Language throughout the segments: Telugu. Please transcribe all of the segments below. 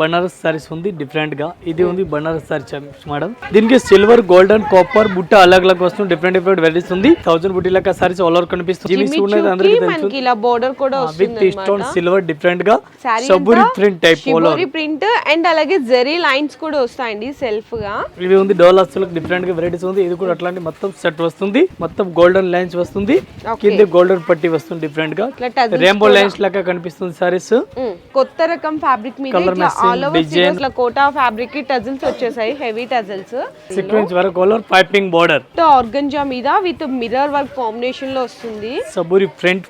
బనారస్ సారీస్ ఉంది డిఫరెంట్గా. ఇది ఉంది బనారస్ సారీ మేడం దీనికి సిల్వర్ గోల్డెన్ కాపర్ బుట్ట అలగ్ అలగ్ వస్తుంది డిఫరెంట్ డిఫరెంట్ వెరైటీస్ ఉంది. థౌసండ్ బుట్టి లెక్క సారీస్ ఆల్ ఓవర్ కనిపిస్తుంది. బోర్డర్ కూడా విత్ స్టోన్ సిల్వర్ డిఫరెంట్గా. Saburi print type shibori print and అలాగే జరీ లైన్స్ కూడా వస్తాయండి సెల్ఫ్గా. ఇవి ఉంది డోలాస్ డిఫరెంట్గా వెరైటీస్ ఉంది. ఇది కూడా అట్లాంటి మొత్తం సెట్ వస్తుంది. మొత్తం గోల్డెన్ లైన్స్ వస్తుంది. కింద గోల్డెన్ పట్టి వస్తుంది డిఫరెంట్గా. రెయిన్బో లైన్స్ లెక్క కనిపిస్తుంది సారీస్ కొత్త రకం ఫ్యాబ్రిక్ మీద ఆల్ ఓవర్. ఇట్లా కోటా ఫ్యాబ్రిక్కి టజిల్స్ వచ్చేసాయి హెవీ టజిల్స్ సీక్వెన్స్ వరకు కలర్ పైపింగ్ బోర్డర్ ఆర్గంజా మీద విత్ మిర్రర్ వర్క్ కాంబినేషన్లో వస్తుంది. Saburi print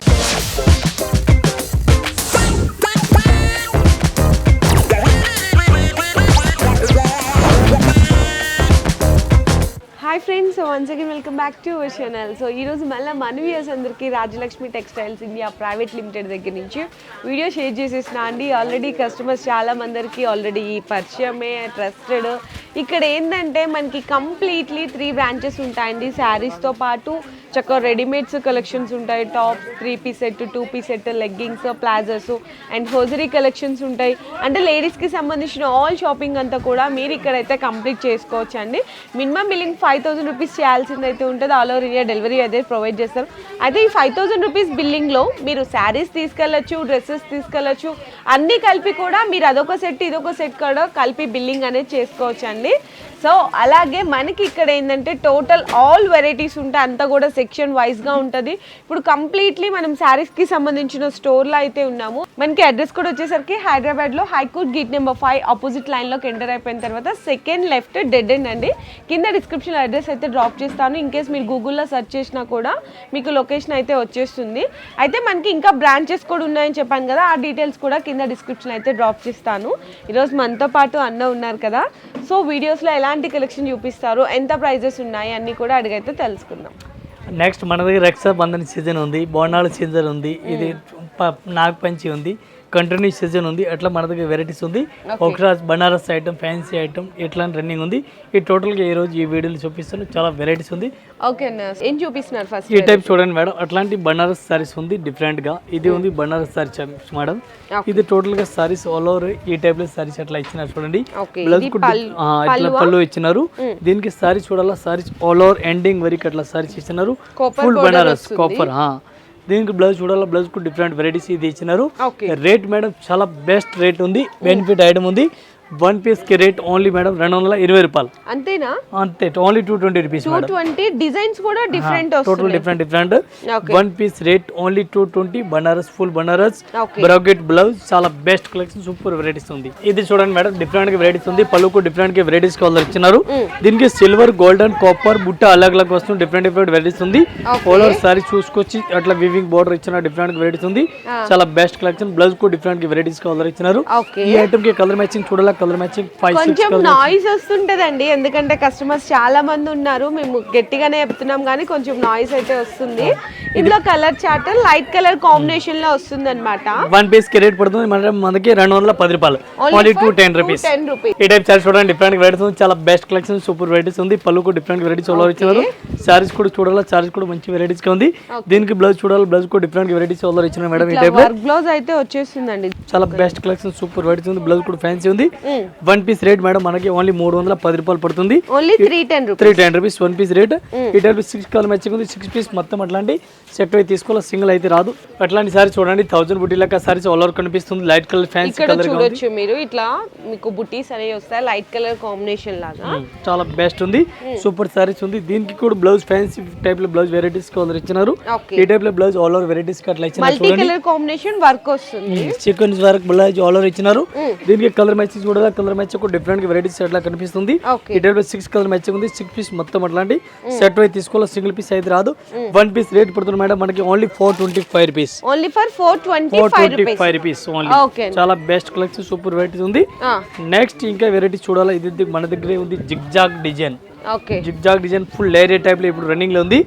hi friends once again welcome back to our channel so ఈ రోజు మళ్ళీ మన వ్యూయర్స్ అందరికీ Rajalakshmi textiles India private limited దగ్గర నుంచి వీడియో షేర్ చేసేసిన అండి. ఆల్రెడీ కస్టమర్స్ చాలా మందికి ఆల్రెడీ పరిచయమే ట్రస్టెడ్ ఇక్కడ ఏంటంటే మనకి కంప్లీట్లీ త్రీ బ్రాంచెస్ ఉంటాయండి. శారీస్తో పాటు చక్కగా రెడీమేడ్స్ కలెక్షన్స్ ఉంటాయి. Top three piece set two piece set leggings palazzos and hosiery collections ఉంటాయి. అంటే లేడీస్కి సంబంధించిన ఆల్ షాపింగ్ అంతా కూడా మీరు ఇక్కడైతే కంప్లీట్ చేసుకోవచ్చు అండి minimum billing five thousand rupees చేయాల్సింది అయితే ఉంటుంది. ఆల్ ఓవర్ ఇండియా డెలివరీ అయితే ప్రొవైడ్ చేస్తారు. అయితే ఈ ఫైవ్ థౌసండ్ రూపీస్ బిల్లింగ్లో మీరు శారీస్ తీసుకెళ్ళచ్చు డ్రెస్సెస్ తీసుకెళ్ళచ్చు అన్నీ కలిపి కూడా మీరు అదొక సెట్ ఇదొక సెట్ కూడా కలిపి బిల్లింగ్ అనేది చేసుకోవచ్చు అండి సో అలాగే మనకి ఇక్కడ ఏంటంటే టోటల్ ఆల్ వెరైటీస్ ఉంటాయి అంతా కూడా సెక్షన్ వైజ్గా ఉంటుంది. ఇప్పుడు కంప్లీట్లీ మనం శారీస్కి సంబంధించిన స్టోర్లో అయితే ఉన్నాము. మనకి అడ్రస్ కూడా వచ్చేసరికి హైదరాబాద్లో high court gate number five opposite లైన్లోకి ఎంటర్ అయిపోయిన తర్వాత సెకండ్ లెఫ్ట్ డెడ్ ఎండ్ అండి. కింద డిస్క్రిప్షన్ అడ్రస్ అయితే డ్రాప్ చేస్తాను. ఇన్ కేస్ మీరు గూగుల్లో సెర్చ్ చేసినా కూడా మీకు లొకేషన్ అయితే వచ్చేస్తుంది. అయితే మనకి ఇంకా బ్రాంచెస్ కూడా ఉన్నాయని చెప్పాను కదా ఆ డీటెయిల్స్ కూడా కింద డిస్క్రిప్షన్ అయితే డ్రాప్ చేస్తాను. ఈరోజు మనతో పాటు అన్న ఉన్నారు కదా. సో వీడియోస్లో ఎలాంటి కలెక్షన్ చూపిస్తారు ఎంత ప్రైజెస్ ఉన్నాయి అన్నీ కూడా అడిగైతే తెలుసుకుందాం. నెక్స్ట్ మన దగ్గర రక్షాబంధన్ సీజన్ ఉంది బోనాల సీజన్ ఉంది ఇది ప- నాగపంచి ఉంది. కంటిన్యూ సీజన్ ఉంది. అట్లా మన దగ్గర వెరైటీస్ ఉంది. ఒకరాజ్ బనారస్ ఐటమ్ ఫ్యాన్సీ ఐటమ్ ఇట్లా రన్నింగ్ ఉంది. ఈ టోటల్గా ఈ రోజు ఈ వీడియోలో చూపిస్తాను చాలా వెరైటీస్ ఉంది. ఓకే ఏం చూపిస్తున్నారు ఫస్ట్ ఈ టైప్ చూడండి మేడం. అట్లాంటి బనారస్ సారీస్ ఉంది డిఫరెంట్గా. ఇది ఉంది బనారస్ సారీ మేడం. ఇది టోటల్గా సారీస్ ఆల్ ఓవర్ ఈ టైప్లో సారీస్ అట్లా ఇచ్చినారు చూడండి. బ్లౌజ్ ఇట్లా పళ్ళు ఇచ్చినారు. దీనికి సారీ చూడాలా? సారీస్ ఆల్ ఓవర్ ఎండింగ్ వరకు అట్లా సారీస్ ఇచ్చినారు. ఫుల్ బనారస్. కాపర్ దీనికి బ్లౌజ్ చూడాలా? బ్లౌజ్కు డిఫరెంట్ వెరైటీస్ ఇది ఇచ్చినారు. రేట్ మేడం చాలా బెస్ట్ రేట్ ఉంది. బెనిఫిట్ ఐటమ్ ఉంది. వన్ పీస్కి రేట్ ఓన్లీ మేడం రెండు వందల ఇరవై రూపాయలు. అంతేనా? అంతే only two twenty rupees two twenty designs కూడా different total different different. One piece rate only two twenty Banaras full Banaras okay brocade blouse చాలా బెస్ట్ కలెక్షన్ సూపర్ వెరైటీస్ ఉంది. ఇది చూడండి మేడం డిఫరెంట్గా వెరైటీస్ ఉంది. పళ్ళుకు డిఫరెంట్గా వెరైటీస్ కలర్ ఇచ్చినారు. దీనికి సిల్వర్ గోల్డెన్ కాపర్ బుట్ట అలగ్ అలగ్ వస్తుంది డిఫరెంట్ డిఫరెంట్ వెరైటీస్ ఉంది. ఓవర్ సారీ చూసుకొచ్చి అట్లా వివింగ్ బోర్డర్ ఇచ్చిన డిఫరెంట్ వెరైటీస్ ఉంది. చాలా బెస్ట్ కలెక్షన్ బ్లౌజ్కు డిఫరెంట్ వెరైటీస్ కలర్ ఇచ్చినారు. ఈ ఐటమ్కి కలర్ మ్యాచింగ్ చూడాలా కలర్ మ్యాచింగ్ ఫైవ్ కొంచెం నాయిస్ వస్తుంటదండి. ఎందుకంటే కస్టమర్స్ చాలా మంది ఉన్నారు. మేము గట్టిగానే చెప్తున్నాం కానీ కొంచెం నాయిస్ అయితే వస్తుంది. ఇందులో కలర్ చార్ట్ లైట్ కలర్ కాంబినేషన్లో వస్తుంది అనమాట వన్ పీస్కి రేట్ పడుతుంది. మన మనకి రెండు వందల పది రూపాయలు. Only two ten rupees ten rupees ఈ టైప్ సారీస్ చూడండి. డిఫరెంట్ వెరైటీస్ ఉంది. చాలా బెస్ట్ కలెక్షన్ సూపర్ వెరైటీస్ ఉంది. పళ్ళుకు డిఫరెంట్ వెరైటీస్ ఆల్ ఇచ్చినారు సారీస్ కూడా చూడాలి? సారీస్ కూడా మంచి వెరైటీస్ ఉంది. దీనికి బ్లౌజ్ చూడాలి? బ్లౌజ్ కూడా డిఫరెంట్ వెరైటీస్ ఆల్ ఇచ్చిన మేడం ఈ టైప్ బ్లౌజ్ అయితే వచ్చేస్తుందండి. చాలా బెస్ట్ కలెక్షన్ సూపర్ వెరైటీస్ ఉంది. బ్లౌజ్ కూడా ఫ్యాన్సీ ఉంది. వన్ పీస్ రేట్ మేడం మనకి ఓన్లీ మూడు వందల పది రూపాయలు పడుతుంది. Only three ten rupees three ten rupees one piece rate ఈ టైప్ సిక్స్ కలర్ మ్యాచింగ్ ఉంది. సిక్స్ పీస్ మొత్తం అట్లాంటి సెట్ అయితే తీసుకోవాలి. సింగిల్ అయితే రాదు. అట్లాంటి సారీ చూడండి. థౌసండ్ బుట్టి లెక్క సారీస్ ఆల్ ఓవర్ కనిపిస్తుంది. లైట్ కలర్ ఫ్యాన్సీ కలర్ చూడొచ్చు మీరు. ఇట్లా మీకు బుటీస్ అనేవి వస్తాయి. లైట్ కలర్ కాంబినేషన్ లాగా. చాలా బెస్ట్ ఉంది. సూపర్ సారీస్ ఉంది. దీనికి కూడా బ్లౌజ్ ఫ్యాన్సీ టైప్లో బ్లౌజ్ వెరైటీస్ కలర్ ఇచ్చినారు. ఈ టైప్లో బ్లౌజ్ ఆల్ ఓవర్ వెరైటీస్ అట్లా ఇచ్చినారు మల్టీ కలర్ కాంబినేషన్ వర్క్ వస్తుంది. Sequence work blouse all over ఇచ్చినారు. దీనికి కలర్ మ్యాచ్ చూడాలి కలర్ మ్యాచ్ కూడా డిఫరెంట్ కనిపిస్తుంది. ఈ టైప్లో సిక్స్ కలర్ మ్యాచింగ్ ఉంది. సిక్స్ పీస్ మొత్తం అట్లాంటి సెట్ అయితే తీసుకోవాలి? సింగిల్ పీస్ అయితే రాదు. వన్ పీస్ రేట్ పడుతుంది మేడం. మనకి only four twenty five rupees only for four twenty four five twenty rupees five rupees only చాలా బెస్ట్ కలెక్షన్ సూపర్ వెరైటీస్ ఉంది. నెక్స్ట్ ఇంకా వెరైటీ చూడాలి? ఇది ఇది మన దగ్గరే ఉంది. Zigzag design okay. Zigzag design full లేరియర్ టైప్లో ఇప్పుడు రన్నింగ్లో ఉంది.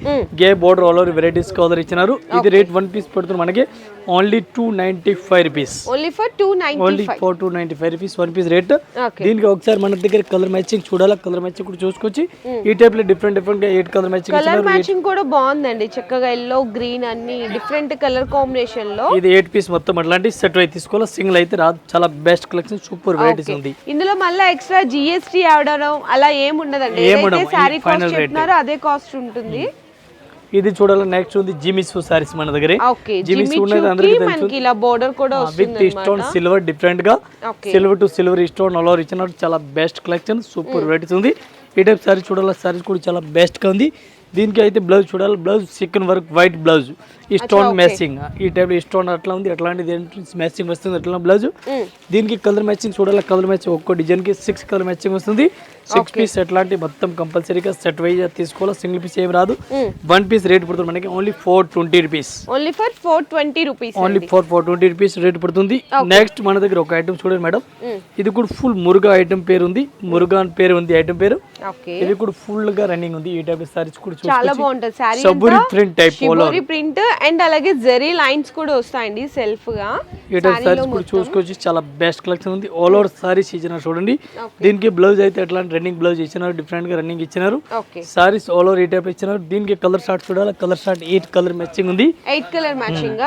గే border all over varieties colour ఇచ్చినారు. ఇది రేట్ వన్ పీస్ పడుతుంది మనకి. Only two ninety five rupees only for two only four two ninety five rupees one piece rate దీనికి ఒకసారి మన దగ్గర కలర్ మ్యాచింగ్ చూడాలా? కలర్ మ్యాచింగ్ కూడా చూసుకొచ్చి ఈ టైప్లో డిఫరెంట్ డిఫరెంట్గా eight colour matching colour matching కూడా బాగుందండి. చక్కగా ఎల్లో గ్రీన్ అన్ని డిఫరెంట్ కలర్ కాంబినేషన్లో. ఇది ఎయిట్ పీస్ మొత్తం అట్లాంటి సెట్ అయితే తీసుకోవాలి? సింగిల్ అయితే రాదు. చాలా బెస్ట్ కలెక్షన్ సూపర్ వెరైటీస్ ఉంది. ఇందులో మళ్ళీ ఎక్స్ట్రా జిఎస్టీ అవడం అలా ఏం ఉండదండి. చెప్తున్నారో అదే కాస్ట్ ఉంటుంది. ఇది చూడాలి నెక్స్ట్ ఉంది జిమిస్ సారీస్ మన దగ్గర. జిమిస్ ఉన్నది జిమిచూకి అందరికీ తెలుసు. మనకి ఇలా బోర్డర్ కూడా విత్ స్టోన్ సిల్వర్ డిఫరెంట్గా. సిల్వర్ టు సిల్వర్ స్టోన్ అలా ఇచ్చినారు. చాలా బెస్ట్ కలెక్షన్ సూపర్ వెరైటీస్ ఉంది. ఈ టైప్ సారీ చూడాలి సారీస్ కూడా చాలా బెస్ట్గా ఉంది. దీనికి అయితే బ్లౌజ్ చూడాలి blouse chikan work white blouse ఈ స్టోన్ మ్యాచింగ్ ఈ టైప్ స్టోన్ అట్లా ఉంది అట్లాంటిది మ్యాచింగ్ వస్తుంది అట్లా బ్లౌజ్ దీనికి కలర్ మ్యాచింగ్ చూడాలి కలర్ మ్యాచింగ్ ఒక్కో డిజైన్కి సిక్స్ కలర్ మ్యాచింగ్ వస్తుంది. సిక్స్ పీస్ ఎట్లాంటి మొత్తం కంపల్సరీగా సెట్ వైజ్ తీసుకోవాలి? సింగిల్ పీస్ ఏం రాదు. వన్ పీస్ రేట్ పడుతుంది మనకి only four twenty rupees. Only for four twenty rupees only four four twenty rupees rate పడుతుంది. నెక్స్ట్ మన దగ్గర ఒక ఐటమ్ చూడండి మేడం. ఇది కూడా ఫుల్ మురుగా ఐటమ్ పేరు ఉంది. మురుగా అని పేరు ఉంది ఐటమ్ పేరు. ఇది కూడా ఫుల్గా రన్నింగ్ ఉంది. ఈ టైప్ సారీస్ కూడా చాలా బాగుంటది. సబ్బురి print type shibori print and అలాగే జరీ లైన్స్ కూడా వస్తాయండి సెల్ఫ్గా. ఈ టైప్ సారీస్ కూడా చూసుకోవచ్చు. చాలా బెస్ట్ కలెక్షన్ ఉంది. ఆల్ ఓవర్ సారీస్ ఇచ్చినారు చూడండి. దీనికి బ్లౌజ్ అయితే ఎట్లాంటి రన్నింగ్ బ్లౌజ్ ఇచ్చినారు డిఫరెంట్గా రన్నింగ్ ఇచ్చినారు. సారీస్ ఆల్ ఓవర్ ఈ టైప్ ఇచ్చినారు. దీనికి కలర్ షార్ట్ చూడాలి? Colour short eight colour matching ఉంది. ఎయిట్ కలర్ మ్యాచింగ్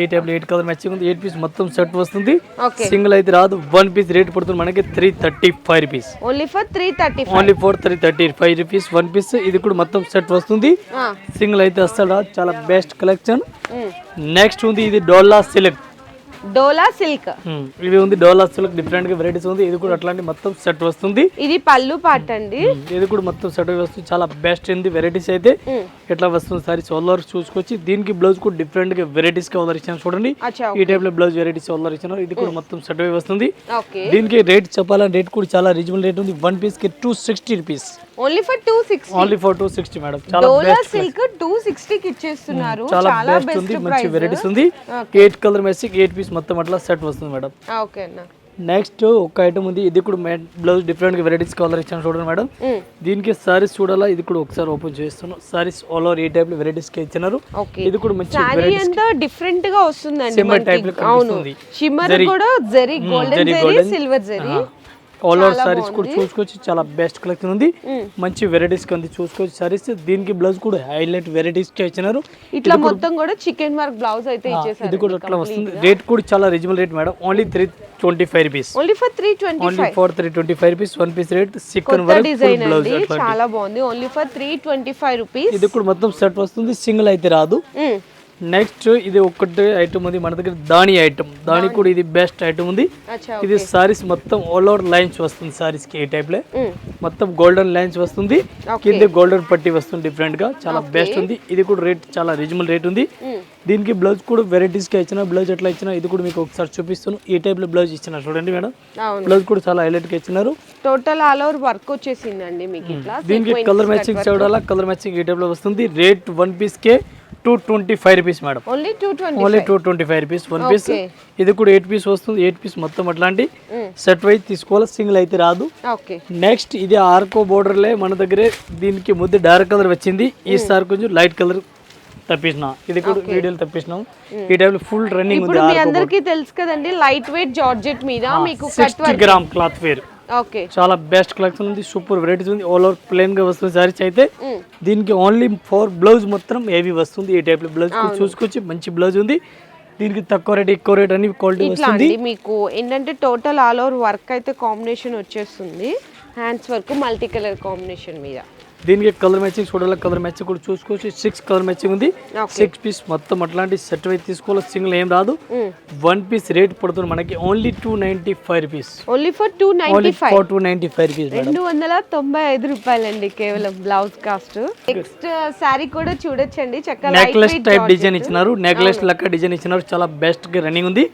ఈ టైప్ ఎయిట్ కలర్ మ్యాచింగ్ ఉంది. ఎయిట్ పీస్ మొత్తం సెట్ వస్తుంది. సింగిల్ అయితే రాదు. వన్ పీస్ రేట్ పడుతుంది మనకి three thirty five rupees only for three thirty only four three thirty five rupees one piece ఇది కూడా మొత్తం సెట్ వస్తుంది. సింగిల్ అయితే వస్తాడా చాలా బెస్ట్ కలెక్షన్ నెక్స్ట్ ఉంది ఇది డోలా సిల్క్ డోలా సిల్క్. ఇది ఉంది డోలా సిల్క్ డిఫరెంట్గా వెరైటీస్ ఉంది. ఇది కూడా అట్లాంటి మొత్తం సెట్ వస్తుంది. ఇది పళ్ళు పాట అండి. ఇది కూడా మొత్తం సెట్ వస్తుంది. చాలా బెస్ట్ ఉంది. వెరైటీస్ అయితే ఎట్లా వస్తుంది సారీ సోలర్ చూసుకొచ్చి దీనికి బ్లౌజ్ కూడా డిఫరెంట్గా వెరైటీస్గా వదర్ ఇచ్చాను చూడండి. ఈ టైప్లో బ్లౌజ్ వెరైటీస్ వదర్ ఇచ్చాను. ఇది కూడా మొత్తం సెట్ వస్తుంది. దీనికి రేట్ చెప్పాలని రేట్ కూడా చాలా రీజనబుల్ రేట్ ఉంది. వన్ పీస్కి two sixty rupees only for two six only for two sixty madam చాలా డోలా సిల్క్ టూ సిక్స్టీకి ఇచ్చేస్తున్నారు. చాలా చాలా బెస్ట్ ఉంది మంచి వెరైటీస్ ఉంది. ఎయిట్ కలర్ మెస్సిక్ ఎయిట్ పీస్ మొత్తం అట్లా సెట్ వస్తుంది మేడం ఓకే అన్న. నెక్స్ట్ ఒక ఐటమ్ ఉంది. ఇది కూడా బ్లౌజ్ డిఫరెంట్ వెరైటీస్ కలర్ ఇచ్చాను చూడండి మేడం దీనికి సారీస్ చూడాలా? ఇది కూడా ఒకసారి ఓపెన్ చేస్తున్నాను సారీస్ ఆల్ ఓవర్ ఈ టైప్లో వెరైటీస్కి ఇచ్చినారు. ఇది కూడా మంచి డిఫరెంట్గా వస్తుందండి type మనకి. లో అవును. కనిపిస్తుంది. షిమ్మర్. కూడా zari golden zari. Silver zari all over saris కూడా చూసుకోవచ్చు. చాలా బెస్ట్ కలెక్షన్ ఉంది. మంచి వెరైటీస్ ఉంది చూసుకోవచ్చు సారీస్ దీనికి బ్లౌజ్ కూడా హైలైట్ వెరైటీస్ ఇచ్చినారు. ఇట్లా మొత్తం కూడా చికెన్ వర్క్ బ్లౌజ్ అయితే ఇచ్చేసారు ఇది కూడా అట్లా వస్తుంది. రేట్ కూడా చాలా reasonable rate madam only three twenty five rupees only for three twenty only four three twenty five rupees one piece rate chikan work design blouse చాలా బాగుంది. Only for three twenty five rupees ఇది కూడా మొత్తం సెట్ వస్తుంది. సింగిల్ అయితే రాదు. నెక్స్ట్ ఇది ఒకటి ఐటమ్ ఉంది మన దగ్గర దాని ఐటమ్ దాని కూడా ఇది బెస్ట్ ఐటమ్ ఉంది. ఇది సారీస్ మొత్తం ఆల్ ఓవర్ లైన్స్ వస్తుంది సారీస్కి ఈ టైప్లో? మొత్తం గోల్డెన్ లైన్స్ వస్తుంది. కింద గోల్డెన్ పట్టి వస్తుంది డిఫరెంట్గా చాలా బెస్ట్ ఉంది. ఇది కూడా రేట్ చాలా రీజనబుల్ రేట్ ఉంది. దీనికి బ్లౌజ్ కూడా వెరైటీస్గా ఇచ్చిన బ్లౌజ్ ఎట్లా ఇచ్చినా ఇది కూడా మీకు ఒకసారి చూపిస్తాను. ఈ టైప్లో బ్లౌజ్ ఇచ్చిన చూడండి మేడం. బ్లౌజ్ కూడా చాలా హైలైట్గా ఇచ్చినారు. టోటల్ ఆల్ ఓవర్ వర్క్ వచ్చేసిందండి మీకు ఇట్లా. దీనికి కలర్ మ్యాచింగ్ చూడాలా కలర్ మ్యాచింగ్ ఈ టైప్లో వస్తుంది? రేట్ వన్ పీస్ కే two twenty five rupees madam only two twenty only two twenty five rupees one piece. ఇది కూడా ఎయిట్ పీస్ వస్తుంది. ఎయిట్ పీస్ మొత్తం అట్లాంటి సెట్ వైజ్ తీసుకోవాలి. సింగిల్ అయితే రాదు. నెక్స్ట్ ఇది ఆర్కో బోర్డర్లే మన దగ్గరే దీనికి ముద్దు డార్క్ కలర్ వచ్చింది. ఈసారి కొంచెం లైట్ కలర్ తప్పించిన ఇది కూడా వీడియోలు తప్పించినాం ఈ టైంలో ఫుల్ రన్నింగ్ ఉంది అందరికీ తెలుసు కదండి లైట్ వెయిట్ జార్జెట్ మీద మీకు గ్రామ్ క్లాత్ వేర్ ఓకే. చాలా బెస్ట్ కలెక్షన్ ఉంది సూపర్ వెరైటీస్ ఉంది. ఆల్ ఓవర్ ప్లెయిన్గా వస్తుంది సారీస్ అయితే దీనికి ఓన్లీ ఫోర్ బ్లౌజ్ మొత్తం హెవీ వస్తుంది. ఈ టైప్ బ్లౌజ్ చూసుకొచ్చి మంచి బ్లౌజ్ ఉంది. దీనికి తక్కువ రేట్ ఎక్కువ రేట్ అని క్వాలిటీ వస్తుంది. మీకు ఏంటంటే టోటల్ ఆల్ ఓవర్ వర్క్ అయితే కాంబినేషన్ వచ్చేస్తుంది. Hands work multi colour combination మీద. దీనికి కలర్ మ్యాచింగ్ చూడాలి కలర్ మ్యాచింగ్ కూడా చూసుకోవచ్చు. సిక్స్ కలర్ మ్యాచింగ్ ఉంది. సిక్స్ పీస్ మొత్తం అట్లాంటి సెట్ అయితే తీసుకోవాలి? సింగిల్ ఏం రాదు. వన్ పీస్ రేట్ పడుతుంది మనకి. Only two ninety five rupees only for two ninety five four two ninety five rupees రెండు వందల తొంభై ఐదు రూపాయలండి కేవలం బ్లౌజ్ కాస్ట్. నెక్స్ట్ శారీ కూడా చూడొచ్చండి. చక్కగా నెక్లెస్ టైప్ డిజైన్ ఇచ్చినారు. నెక్లెస్ లెక్క డిజైన్ ఇచ్చినారు. చాలా బెస్ట్గా రన్నింగ్ ఉంది.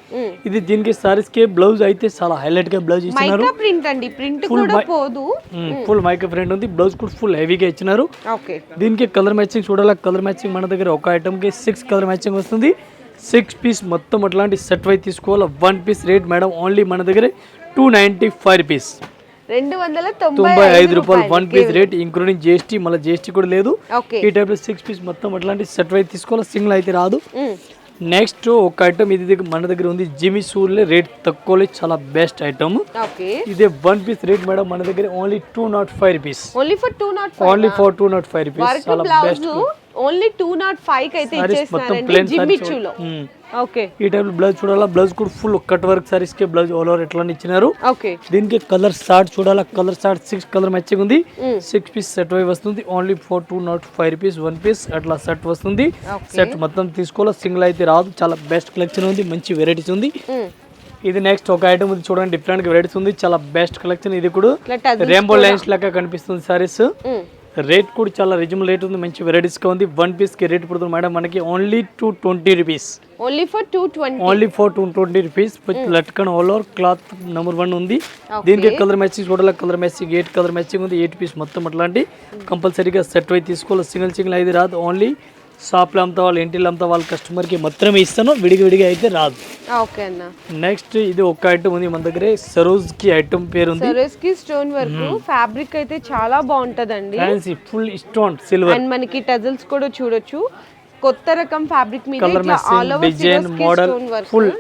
ఇది దీనికి సారీస్కి బ్లౌజ్ అయితే చాలా హైలైట్గా బ్లౌజ్ ఇచ్చినారు. ప్రింట్ అండి. ప్రింట్ కూడా పోదు. ఫుల్ మైక్ ఫ్రెండ్ ఉంది. బ్లౌజ్ కూడా ఫుల్ హెవీగా ఇచ్చినారు. దీనికి కలర్ మ్యాచింగ్ చూడాలి? కలర్ మ్యాచింగ్ మన దగ్గర ఒక ఐటమ్కి సిక్స్ కలర్ మ్యాచింగ్ వస్తుంది. సిక్స్ పీస్ మొత్తం అట్లాంటి సెట్ వై తీసుకోవాలి? One piece rate madam only మన దగ్గర టూ నైంటీ ఫైవ్ రూపీస్ రెండు వందల తొంభై ఐదు రూపాయలు one piece rate including GST మళ్ళీ జిఎస్టీ కూడా లేదు. ఈ టైప్లో సిక్స్ పీస్ మొత్తం అట్లాంటి సెట్ అయితే తీసుకోవాలి? సింగిల్ అయితే రాదు. నెక్స్ట్ ఒక ఐటమ్ ఇది దగ్గర మన దగ్గర ఉంది జిమి సూర్లే రేట్ తక్కువలో చాలా బెస్ట్ ఐటమ్ ఇదే వన్ పీస్ రేట్ మేడం మన దగ్గర only two nought five rupees only for two nought only for two nought five rupees చాలా బెస్ట్ ఓన్లీ టూ నాట్ ఫైవ్కి అయితే జిమ్మిచ్చులో ఓకే ఈ టైప్ బ్లౌజ్ చూడాలా? బ్లౌజ్ కూడా ఫుల్ కట్ వర్క్ సారీస్కి బ్లౌజ్ ఆల్ ఓవర్ ఎట్లా ఇచ్చినారు. ఓకే దీనికి కలర్ షార్ట్ చూడాలా? Colour short six colour matching ఉంది. సిక్స్ పీస్ సెట్ అయి వస్తుంది. Only four two nought five rupees one piece అట్లా సెట్ వస్తుంది. సెట్ మొత్తం తీసుకోవాలి? సింగిల్ అయితే రాదు. చాలా బెస్ట్ కలెక్షన్ ఉంది. మంచి వెరైటీస్ ఉంది. ఇది నెక్స్ట్ ఒక ఐటమ్ ఉంది చూడండి. డిఫరెంట్ వెరైటీస్ ఉంది. చాలా బెస్ట్ కలెక్షన్ ఇది కూడా రెయిన్బో లైన్స్ లెక్క కనిపిస్తుంది సారీస్ రేట్ కూడా చాలా రిజనబుల్ రేట్ ఉంది మంచి varieties గా ఉంది. వన్ పీస్కి రేట్ పడుతుంది మేడం మనకి only two twenty rupees only for two twenty only four two twenty rupees latkan all over cloth number one ఉంది. దీనికి కలర్ మ్యాచింగ్ చూడాలి colour matching eight colour matching ఉంది. ఎయిట్ పీస్ మొత్తం అట్లాంటి కంపల్సరీగా సెట్ అయి తీసుకోవాలి. సింగిల్ సింగిల్ అయితే రాదు. ఓన్లీ షాప్లో అమ్ముతా వాళ్ళు ఇంటిలో అమ్ముతా వాళ్ళ కస్టమర్కి మాత్రమే ఇస్తాను. విడిగా విడిగా అయితే రాదు. ఓకే అన్న. నెక్స్ట్ ఇది ఒక ఐటమ్ ఉంది మన దగ్గర. సరోజ్కి ఐటమ్ పేరు ఉంది. సరోస్కి స్టోన్ వర్క్. ఫ్యాబ్రిక్ అయితే చాలా బాగుంటదండి. Fancy full stone silver and మనకి టజిల్స్ కూడా చూడొచ్చు. కొత్త రకం ఫ్యాబ్రిక్ మీద కలర్ ఇట్లా all over design model full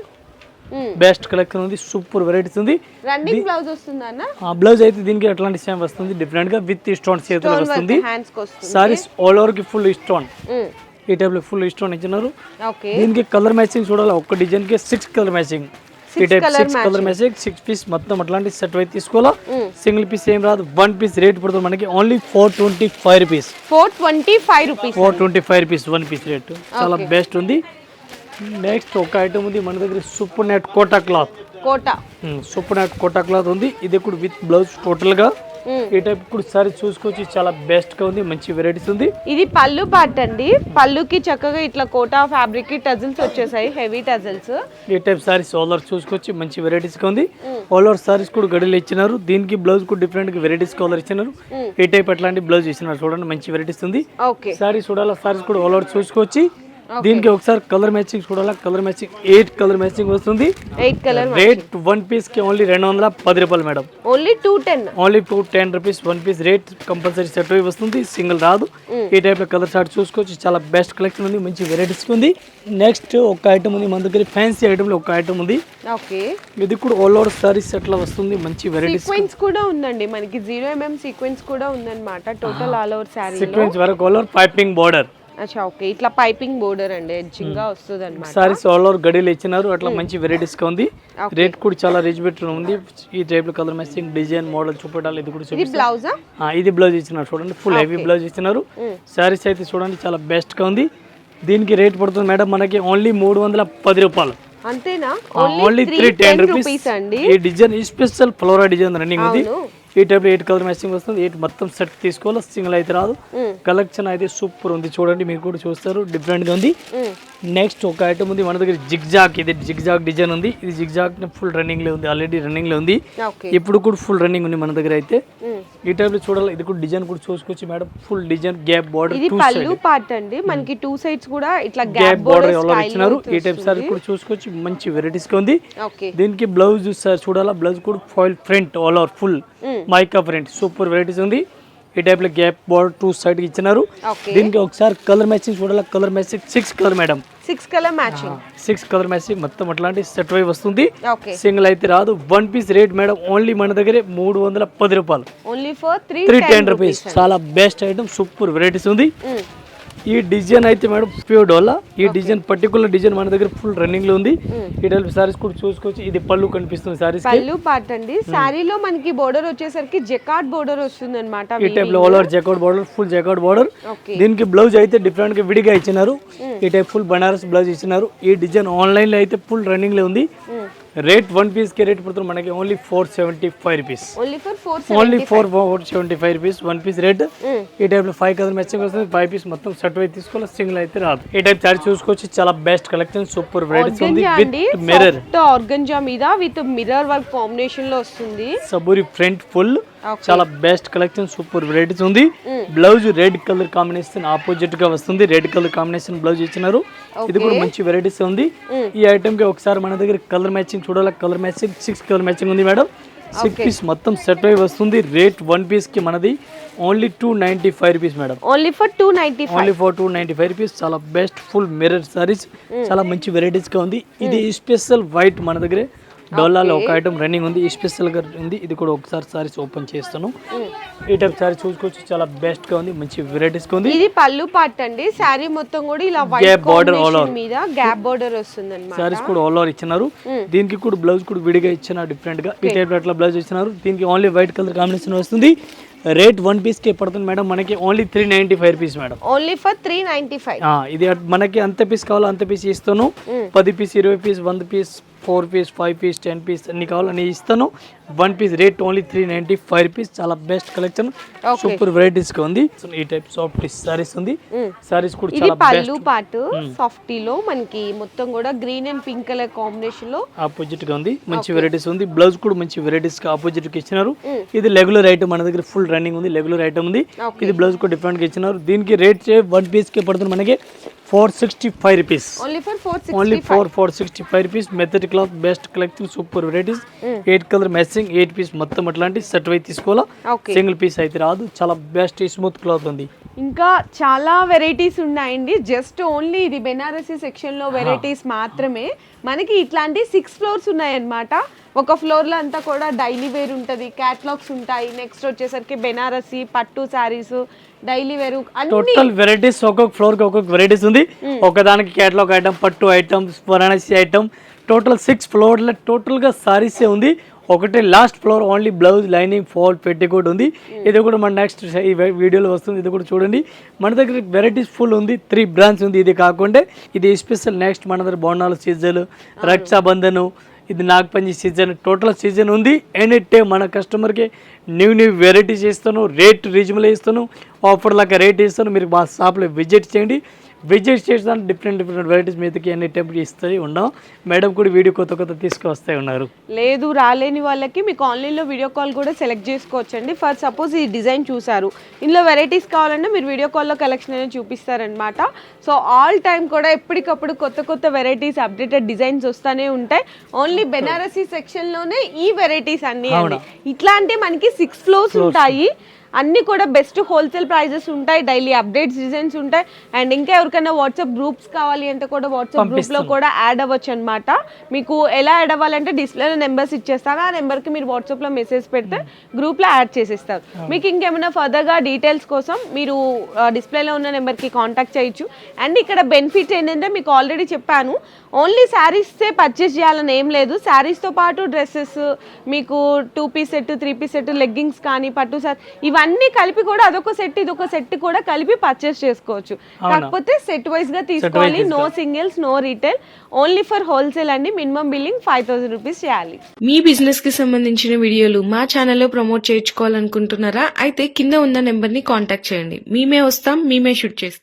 best collection ఉంది సూపర్ వెరైటీస్ ఉంది. రన్నింగ్ బ్లౌజ్ వస్తుందా అన్న? ఆ బ్లౌజ్ అయితే దీనికి అట్లాంటి సేమ్ వస్తుంది. డిఫరెంట్గా విత్ స్టోన్ చేతిలో వస్తుంది. సారీస్ ఆల్ ఓవర్కి ఫుల్ స్టోన్. ఈ టైప్లో ఫుల్ స్టోన్ ఇచ్చినారు. దీనికి కలర్ మ్యాచింగ్ చూడాలి? ఒక్క డిజైన్కి సిక్స్ కలర్ మ్యాచింగ్ ఈ type six colour matching six piece మొత్తం అట్లాంటి సెట్ అయితే తీసుకోవాలా? సింగిల్ పీస్ ఏం రాదు. వన్ పీస్ రేట్ పడుతుంది మనకి. Only four twenty five rupees four twenty five rupees four twenty five rupees one piece rate చాలా బెస్ట్ ఉంది. నెక్స్ట్ ఒక ఐటమ్ ఉంది మన దగ్గర super net kota cloth kota super net kota cloth ఉంది. ఇది కూడా విత్ బ్లౌజ్ టోటల్గా. మ్మ్. ఈ టైప్ కూడా సారీ చూసుకోవచ్చు చాలా బెస్ట్గా ఉంది మంచి వెరైటీస్ ఉంది. ఇది పళ్ళు పార్ట్ అండి. పళ్ళుకి చక్కగా ఇట్లా కోటా ఫ్యాబ్రిక్కి టజిల్స్ వచ్చేసాయి హెవీ టజిల్స్ ఈ టైప్ సారీస్ ఓవర్ చూసుకోవచ్చు మంచి వెరైటీస్గా ఉంది. ఓవర్ సారీస్ కూడా గడిలో ఇచ్చినారు. దీనికి బ్లౌజ్ కూడా డిఫరెంట్ వెరైటీస్ కలర్ ఇచ్చినారు. ఈ టైప్ అట్లాంటి బ్లౌజ్ ఇచ్చినారు చూడండి మంచి వెరైటీస్ ఉంది. ఓకే సారీ చూడాలా సారీస్ కూడా ఓవర్ చూసుకోవచ్చు దీనికి ఒకసారి కలర్ మ్యాచింగ్ చూడాలా? Colour matching eight colour matching వస్తుంది. ఎయిట్ కలర్ రేట్ వన్ పీస్కి ఓన్లీ రెండు వందల పది రూపాయలు madam only two ten only two ten rupees one piece rate compulsory set అయి వస్తుంది సింగిల్ రాదు. ఈ టైప్లో కలర్ షార్ట్ చూసుకోవచ్చు చాలా బెస్ట్ కలెక్షన్ ఉంది మంచి వెరైటీస్ ఉంది. నెక్స్ట్ ఒక ఐటమ్ ఉంది మన దగ్గర ఫ్యాన్సీ ఐటమ్లో ఒక ఐటమ్ ఉంది. ఓకే ఇది కూడా ఆల్ ఓవర్ సారీస్ అట్లా వస్తుంది మంచి వెరైటీస్ సీక్వెన్స్ కూడా ఉందండి మనకి జీరో ఎంఎం సీక్వెన్స్ కూడా ఉందన్నమాట total all over sari sequence వరకు ఆల్ ఓవర్ పైపింగ్ బార్డర్ అచ్చా ఓకే. ఇట్లా పైపింగ్ బోర్డర్ అండి ఎడ్జింగ్గా వస్తుంది అనమాట సారీస్ ఆల్ ఓవర్ గడిలో ఇచ్చినారు అట్లా మంచి వెరైటీస్గా ఉంది. రేట్ కూడా చాలా రీజనబుల్ ఉంది. ఈ టైప్లో కలర్ మ్యాచింగ్ డిజైన్ మోడల్ చూపెట్టాలి ఇది కూడా ఇది చూపిస్తాను. బ్లౌజా ఇది బ్లౌజ్ ఇచ్చినారు చూడండి ఫుల్ హెవీ బ్లౌజ్ ఇచ్చినారు. శారీస్ అయితే చూడండి చాలా బెస్ట్గా ఉంది. దీనికి రేట్ పడుతుంది మేడం మనకి ఓన్లీ మూడు వందల పది రూపాయలు. అంతేనా? ఓన్లీ త్రీ టెన్ రూపీస్ అండి? ఈ డిజైన్ ఈ స్పెషల్ ఫ్లోరా డిజైన్ రన్నింగ్ ఉంది. ఈ టైప్ ఎయిట్ కలర్ మ్యాచింగ్ వస్తుంది. ఎయిట్ మొత్తం సెట్ తీసుకోవాలి? సింగిల్ అయితే రాదు. కలెక్షన్ అయితే సూపర్ ఉంది. చూడండి మీరు కూడా చూస్తారు. డిఫరెంట్గా ఉంది. నెక్స్ట్ ఒక ఐటమ్ ఉంది. మన దగ్గర జిగ్జాక్ ఇది జిగ్జాక్ డిజైన్ ఉంది. ఇది జిగ్జాక్ ఫుల్ రన్నింగ్లో ఉంది. ఆల్రెడీ రన్నింగ్లో ఉంది. ఇప్పుడు కూడా ఫుల్ రన్నింగ్ ఉంది మన దగ్గర అయితే. ఈ టైప్లో చూడాలి? ఇది కూడా డిజైన్ కూడా చూసుకోవచ్చు madam. Full design gap border ఇది పళ్ళు పార్ట్ అండి. మనకి టూ సైడ్స్ కూడా ఇట్లా గ్యాప్ బార్డర్ ఎలా ఇచ్చినారు. ఈ టైప్ సారీ కూడా చూసుకోవచ్చు. మంచి వెరైటీస్గా ఉంది. దీనికి బ్లౌజ్ సార్ చూడాలా? బ్లౌజ్ కూడా foil front all over full mica front super varieties ఉంది. ఈ టైప్లో గ్యాప్ బార్డర్ టూ సైడ్ ఇచ్చినారు. దీనికి ఒకసారి కలర్ మ్యాచింగ్ చూడాలా? Colour matching six colour madam six colour matching six colour matching మొత్తం అట్లాంటి సెట్ వై వస్తుంది. సింగిల్ అయితే రాదు. One piece rate madam only మన దగ్గరే మూడు వందల పది రూపాయలు. Only for three three ten rupees చాలా బెస్ట్ ఐటమ్ సూపర్ వెరైటీస్ ఉంది. ఈ డిజైన్ అయితే మేడం ప్యూర్ డోలా. ఈ డిజైన్ పర్టికులర్ డిజైన్ మన దగ్గర ఫుల్ రన్నింగ్లో ఉంది. ఈ టైప్ సారీస్ కూడా చూసుకోవచ్చు. ఇది పళ్ళు కనిపిస్తుంది సారీస్ పళ్ళు పార్ట్ అండి. శారీలో మనకి బోర్డర్ వచ్చేసరికి జెకార్డ్ బోర్డర్ వస్తుంది అనమాట ఈ టైప్లో all over jacquard border full jacquard border దీనికి బ్లౌజ్ అయితే డిఫరెంట్గా విడిగా ఇచ్చినారు. ఈ టైప్ ఫుల్ బనారస్ బ్లౌజ్ ఇచ్చినారు. ఈ డిజైన్ ఆన్లైన్లో అయితే ఫుల్ రన్నింగ్లో ఉంది. రేట్ వన్ పీస్కి రేట్ పడుతుంది మనకి only four seventy five rupees. Only for four seventy five. Rupees one piece rate. ఈ టైప్లో ఫైవ్ కలర్ మ్యాచింగ్ వస్తుంది. ఫైవ్ పీస్ మొత్తం సెట్ అయితే తీసుకోవాలి? సింగిల్ అయితే రాదు. ఈ టైప్ సారీ చూసుకోవచ్చు. చాలా బెస్ట్ కలెక్షన్ సూపర్ వెరైటీస్ ఉంది విత్ మిర్రర్ ఆర్గంజా మీద విత్ మిర్రర్ వర్క్ కాంబినేషన్లో వస్తుంది. సబూరి ఫ్రంట్ ఫుల్. చాలా బెస్ట్ కలెక్షన్ సూపర్ వెరైటీస్ ఉంది. బ్లౌజ్ రెడ్ కలర్ కాంబినేషన్ ఆపోజిట్గా వస్తుంది. రెడ్ కలర్ కాంబినేషన్ బ్లౌజ్ ఇచ్చినారు. ఇది కూడా మంచి వెరైటీస్ ఉంది. ఈ ఐటమ్కి ఒకసారి మన దగ్గర కలర్ మ్యాచింగ్ చూడాలి? Colour matching six colour matching madam madam. Six piece మొత్తం సెట్ అయి వస్తుంది. రేట్ వన్ పీస్కి మనది only two ninety five rupees madam. Only for two ninety five only for two ninety five rupees చాలా బెస్ట్ ఫుల్ మిర్రర్ సారీస్ చాలా మంచి varieties గా ఉంది. ఇది స్పెషల్ వైట్ మన దగ్గర. డోలాలో ఒక ఐటమ్ రన్నింగ్ ఉంది ఈ స్పెషల్గా ఉంది. ఇది కూడా ఒకసారి సారీస్ ఓపెన్ చేస్తాను. ఈ టైప్ సారీ చూసుకోవచ్చు చాలా బెస్ట్గా ఉంది మంచి గా ఉంది. ఇది పళ్ళు పాట్ అండి. శారీ మొత్తం కూడా ఇలా వైట్ border all కాంబినేషన్ మీద గ్యాప్ బోర్డర్ వస్తుంది అనమాట సారీస్ కూడా ఆల్ ఓవర్ ఇచ్చినారు. దీనికి కూడా బ్లౌజ్ కూడా విడిగా ఇచ్చిన డిఫరెంట్గా. ఈ టైప్ అట్లా బ్లౌజ్ ఇచ్చినారు. దీనికి ఓన్లీ వైట్ కలర్ కాంబినేషన్ వస్తుంది. రేట్ వన్ పీస్కి పడుతుంది మేడం మనకి only three ninety five rupees madam. Only for three ninety five ఇది మనకి అంత పీస్ కావాలో అంత పీస్ ఇస్తాను. పది పీస్ ఇరవై పీస్ వంద piece four piece five piece ten piece అన్ని కావాలని ఇస్తాను. One piece rate only three ninety five rupees చాలా బెస్ట్ కలెక్షన్ సూపర్ వెరైటీస్గా ఉంది. ఈ టైప్ సాఫ్ట్ సారీస్ ఉంది. సారీస్ కూడా చాలా పళ్ళు పాటు సాఫ్టీలో మనకి మొత్తం కూడా గ్రీన్ అండ్ పింక్ కలర్ కాంబినేషన్లో ఆపోజిట్గా ఉంది. మంచి వెరైటీస్ ఉంది. బ్లౌజ్ కూడా మంచి వెరైటీస్గా ఆపోజిట్కి ఇచ్చినారు. ఇది రెగ్యులర్ ఐటమ్ మన దగ్గర ఫుల్ రన్నింగ్ ఉంది రెగ్యులర్ ఐటమ్ ఉంది. ఇది బ్లౌజ్ కూడా డిఫరెంట్గా ఇచ్చినారు. దీనికి రేట్ వన్ పీస్కి పడుతుంది మనకి four sixty five rupees only for four sixty five rupees method cloth best collection super varieties eight colour matching eight piece మొత్తం అట్లాంటి సెట్ అయి తీసుకోవాలా. సింగిల్ పీస్ అయితే రాదు. చాలా బెస్ట్ స్మూత్ క్లాత్ ఉంది. ఇంకా చాలా వెరైటీస్ ఉన్నాయండి. జస్ట్ ఓన్లీ ఇది బెనారసీ సెక్షన్లో వెరైటీస్ మాత్రమే. మనకి ఇట్లాంటి సిక్స్ ఫ్లోర్స్ ఉన్నాయన్నమాట. ఒక ఫ్లోర్లో అంతా కూడా డైలీ వేర్ ఉంటది. క్యాట్లాగ్స్ ఉంటాయి. నెక్స్ట్ వచ్చేసరికి బెనారసీ పట్టు saris daily wear total varieties ఒక్కొక్క ఫ్లోర్కి ఒక్కొక్క వెరైటీస్ ఉంది. ఒకదానికి కేటలాగ్ ఐటమ్ పట్టు item Varanasi item total six ఫ్లోర్లో టోటల్గా సారీసే ఉంది. ఒకటి last floor only blouse lining fall petticoat ఉంది. ఇది కూడా మన నెక్స్ట్ ఈ వీడియోలో వస్తుంది. ఇది కూడా చూడండి. మన దగ్గర వెరైటీస్ ఫుల్ ఉంది. త్రీ బ్రాంచ్ ఉంది. ఇది కాకుండా ఇది స్పెషల్ నెక్స్ట్ మన దగ్గర బోనాలు సీజన్ రక్షాబంధన్ ఇది నాగపంచి సీజన్ టోటల్ సీజన్ ఉంది. ఎనీ టైం మన కస్టమర్కి న్యూ న్యూ వెరైటీస్ ఇస్తాను రేట్ రీజనబుల్ ఇస్తాను ఆఫర్ లాగా రేట్ ఇస్తాను మీరు మా షాప్లో విజిట్ చేయండి. విజిట్ చేసిన డిఫరెంట్ డిఫరెంట్ వెరైటీస్ మీదకి ఎన్ని టైం ఇస్తాయి ఉన్నాం. మేడం కూడా వీడియో కొత్త కొత్త తీసుకొస్తాయి ఉన్నారు. లేదు రాలేని వాళ్ళకి మీకు ఆన్లైన్లో వీడియో కాల్ కూడా సెలెక్ట్ చేసుకోవచ్చు అండి ఫర్ సపోజ్ ఈ డిజైన్ చూసారు ఇందులో వెరైటీస్ కావాలంటే మీరు వీడియో కాల్లో కలెక్షన్ అనేది చూపిస్తారనమాట సో ఆల్ టైం కూడా ఎప్పటికప్పుడు కొత్త కొత్త వెరైటీస్ అప్డేటెడ్ డిజైన్స్ వస్తూనే ఉంటాయి. ఓన్లీ బెనారసీ సెక్షన్లోనే ఈ వెరైటీస్ అన్నీ ఇట్లాంటి మనకి సిక్స్ ఫ్లోర్స్ ఉంటాయి. అన్ని కూడా బెస్ట్ హోల్సేల్ ప్రైజెస్ ఉంటాయి డైలీ అప్డేట్స్ డిజైన్స్ ఉంటాయి. అండ్ ఇంకా ఎవరికైనా వాట్సాప్ గ్రూప్స్ కావాలి అంటే కూడా వాట్సాప్ గ్రూప్లో కూడా యాడ్ అవ్వచ్చు అనమాట మీకు ఎలా యాడ్ అవ్వాలంటే డిస్ప్లేలో నెంబర్స్ ఇచ్చేస్తాను. ఆ నెంబర్కి మీరు వాట్సాప్లో మెసేజ్ పెడితే గ్రూప్లో యాడ్ చేసేస్తారు. మీకు ఇంకేమైనా ఫర్దర్గా డీటెయిల్స్ కోసం మీరు డిస్ప్లేలో ఉన్న నెంబర్కి కాంటాక్ట్ చేయొచ్చు. అండ్ ఇక్కడ బెనిఫిట్ ఏంటంటే మీకు ఆల్రెడీ చెప్పాను. ఓన్లీ శారీసే పర్చేస్ చేయాలని ఏం లేదు. శారీస్తో పాటు డ్రెస్సెస్ మీకు two piece set three piece set leggings కానీ పట్టు సార్ ఇవన్నీ కలిపి కూడా అదొక సెట్ ఇదొక సెట్ కూడా కలిపి పర్చేస్ చేసుకోవచ్చు. కాకపోతే సెట్ వైజ్గా తీసుకోవాలి. No singles no retail only for wholesale అండి. Minimum billing five thousand rupees చేయాలి మీ బిజినెస్కి సంబంధించిన వీడియోలు మా ఛానల్లో ప్రమోట్ చేయించుకోవాలనుకుంటున్నారా? అయితే కింద ఉన్న నెంబర్ని కాంటాక్ట్ చేయండి. మేమే వస్తాం మేమే షూట్ చేస్తాం.